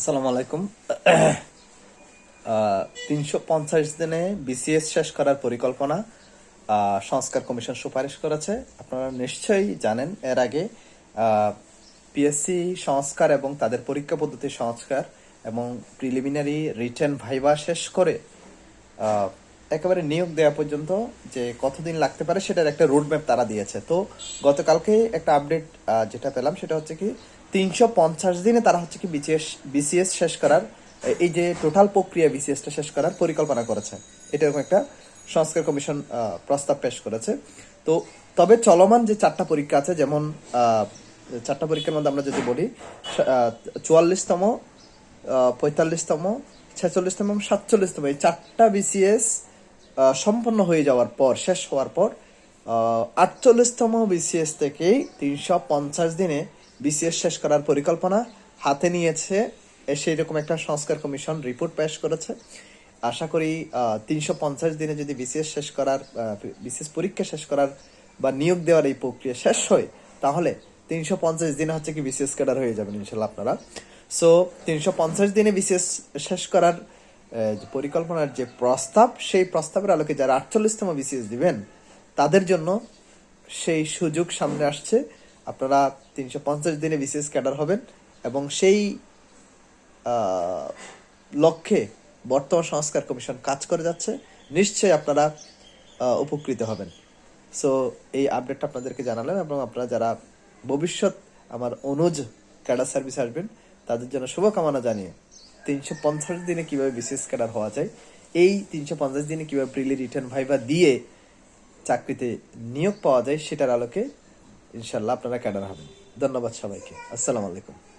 আসসালামু আলাইকুম। তিনশো পঞ্চাশ দিনে বিসিএস শেষ করার পরিকল্পনা সংস্কার কমিশন সুপারিশ করেছে। আপনারা নিশ্চয়ই জানেন, এর আগে পিএসসি সংস্কার এবং তাদের পরীক্ষা পদ্ধতি সংস্কার এবং প্রিলিমিনারি রিটার্ন ভাইবা শেষ করে একেবারে নিয়োগ দেওয়া পর্যন্ত যে কতদিন লাগতে পারে সেটার একটা রোড ম্যাপ তারা দিয়েছে। তো গতকালকে একটা আপডেট যেটা পেলাম সেটা হচ্ছে কি, তিনশো পঞ্চাশ দিনে তারা হচ্ছে কি বিসিএস বিসিএস শেষ করার, এই যে টোটাল প্রক্রিয়া বিসিএসটা শেষ করার পরিকল্পনা করেছে। এটা এরকম একটা সংস্কার কমিশন প্রস্তাব পেশ করেছে। তো তবে চলমান যে চারটা পরীক্ষা আছে, যেমন চারটা পরীক্ষার মধ্যে আমরা যদি বলি চুয়াল্লিশতম পঁয়তাল্লিশতম, ছেচল্লিশতম এবং সাতচল্লিশতম, এই চারটা বিসিএস সম্পন্ন হয়ে যাওয়ার পর, শেষ হওয়ার পর আটচল্লিশতম বিসিএস থেকেই তিনশো পঞ্চাশ দিনে বিসিএস শেষ করার পরিকল্পনা হাতে নিয়েছে। সেই রকম একটা সংস্কার কমিশন রিপোর্ট পেশ করেছে। আশা করি তিনশো পঞ্চাশ দিনে যদি বিসিএস শেষ করার বিসিএস পরীক্ষা শেষ করার বা নিয়োগ দেওয়ার এই প্রক্রিয়া শেষ হয়, তাহলে তিনশো পঞ্চাশ দিনে হচ্ছে কি বিসিএস ক্যাডার হয়ে যাবেন ইনশাল্লাহ আপনারা। সো তিনশো পঞ্চাশ দিনে বিসিএস শেষ করার পরিকল্পনার যে প্রস্তাব, সেই প্রস্তাবের আলোকে যারা আটচল্লিশতম বিসিএস দিবেন, তাদের জন্য সেই সুযোগ সামনে আসছে। আপনারা তিনশো পঞ্চাশ দিনে বিসিএস ক্যাডার হবেন এবং সেই লক্ষ্যে বর্তমান সংস্কার কমিশন কাজ করে যাচ্ছে, নিশ্চয়ই আপনারা উপকৃত হবেন। সো, এই আপডেটটা আপনাদেরকে জানালাম এবং আপনারা যারা ভবিষ্যৎ আমার অনুজ ক্যাডার সার্ভিস আসবেন, তাদের জন্য শুভকামনা জানিয়ে তিনশো পঞ্চাশ দিনে কীভাবে বিসিএস ক্যাডার হওয়া যায়? এই তিনশো পঞ্চাশ দিনে কীভাবে প্রিলি রিটার্ন ভাইবা দিয়ে চাকরিতে নিয়োগ পাওয়া যায় সেটার আলোকে ইনশাল্লাহ আপনারা ক্যাডার হবেন। ধন্যবাদ সবাইকে। আসসালামু আলাইকুম।